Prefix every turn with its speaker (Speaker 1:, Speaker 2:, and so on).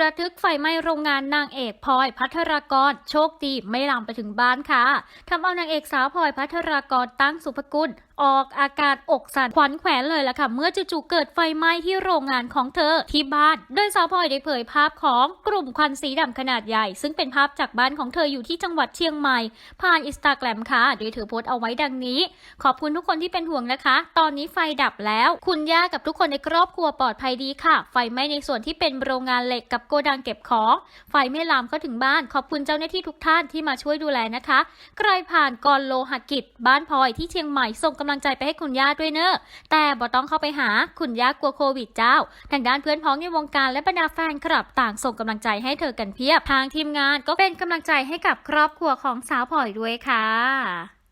Speaker 1: ระทึกไฟไหม้โรงงานนางเอกพลอยพัทรากร โชคดีไม่ลามไปถึงบ้านค่ะทำเอานางเอกสาวพลอยพัทรากรตั้งสุภกุลออกอาการอกสั่นขวัญแขวนเลยล่ะค่ะ เมื่อจู่ๆเกิดไฟไหม้ที่โรงงานของเธอที่บ้าน โดยสาวพลอยได้เผยภาพของกลุ่มควันสีดำขนาดใหญ่ ซึ่งเป็นภาพจากบ้านของเธออยู่ที่จังหวัดเชียงใหม่ ผ่านอินสตาแกรมค่ะ โดยเธอโพสต์เอาไว้ดังนี้ ขอบคุณทุกคนที่เป็นห่วงนะคะ ตอนนี้ไฟดับแล้ว คุณย่ากับทุกคนในครอบครัวปลอดภัยดีค่ะ ไฟไหม้ในส่วนที่เป็นโรงงานเหล็กกับโกดังเก็บของ ไฟไม่ลามเข้าถึงบ้าน ขอบคุณเจ้าหน้าที่ทุกท่านที่มาช่วยดูแลนะคะ ใครผ่านกรโลหกิจบ้านพลอยที่เชียงใหม่ส่งกำลังใจไปให้คุณย่าด้วยเนอะแต่บ่ต้องเข้าไปหาคุณย่ากลัวโควิดเจ้า ทางด้านเพื่อนพ้องในวงการและบรรดาแฟนคลับต่างส่งกำลังใจให้เธอกันเพียบทางทีมงานก็เป็นกำลังใจให้กับครอบครัวของสาวพลอยด้วยค่ะ